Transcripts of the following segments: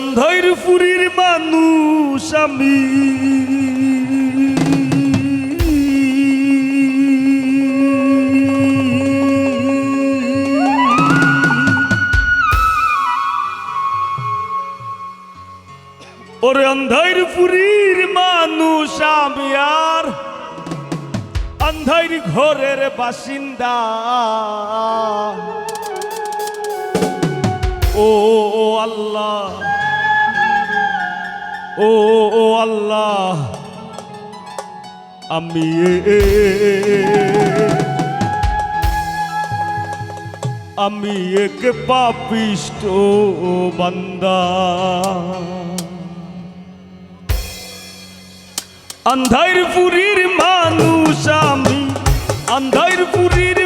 অন্ধৈর পুরীর মানুষ আমি। ওরে অন্ধৈর পুরীর মানুষ আমি আর। অন্ধৈর ঘরের বাসিন্দা। ও আল্লাহ। ও ও আল্লাহ। আমি আমি এক পাপিষ্ট বান্দা। আন্ধার পুরীর মানুষ আমি আন্ধার পুরীর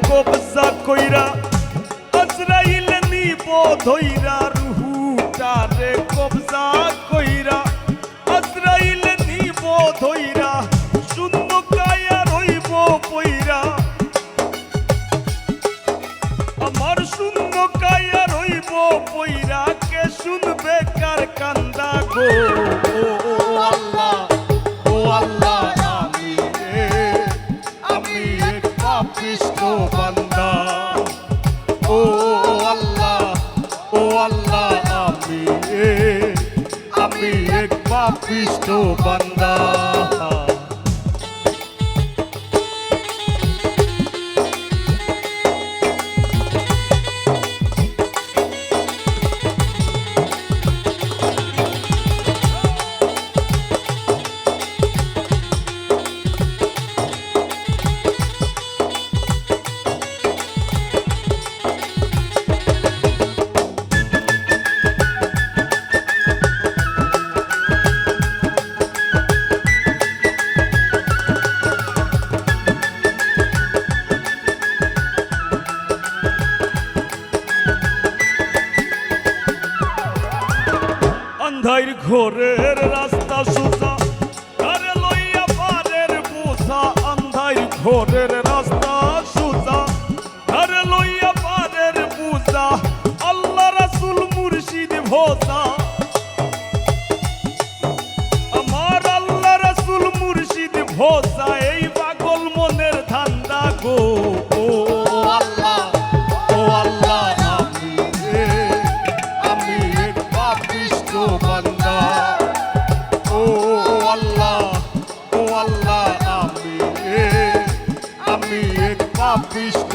কবজা কইরা আজরাইল নিব ধইরা রুহুটারে কবজা কইরা আজরাইল নিব ধইরা শূন্য কায়া রইব পইরা আমার শূন্য কায়া রইব পইরা কে শুনবে কার কান্দা গো পাপিষ্ট বান্দা। ঘোরের রাস্তা সুজা আরে লইয়া পারের আন্ধাই অন্ধাইর ঘোরের পাপিষ্ট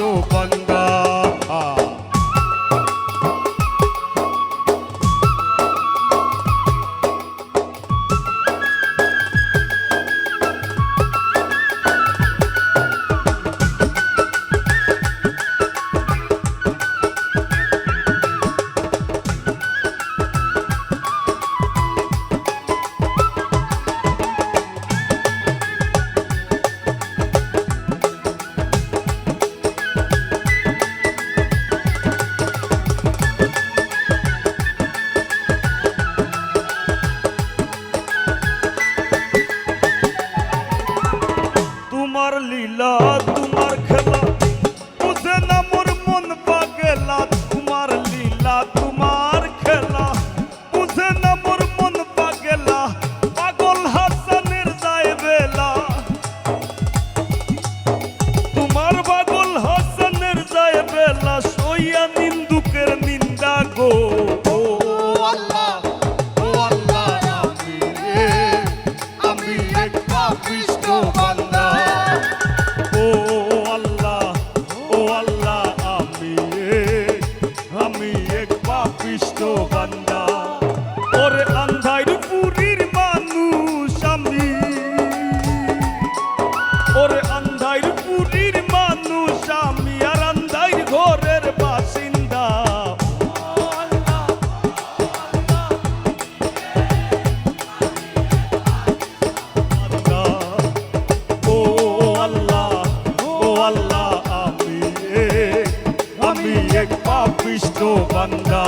পাপিষ্ট বান্দা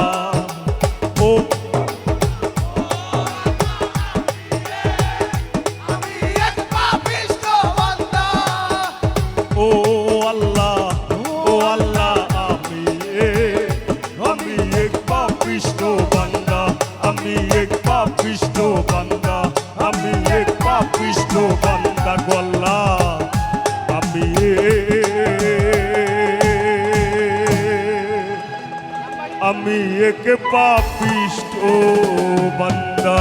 আমি এক পাপিষ্ট বান্দা।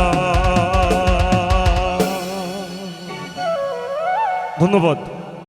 ধন্যবাদ।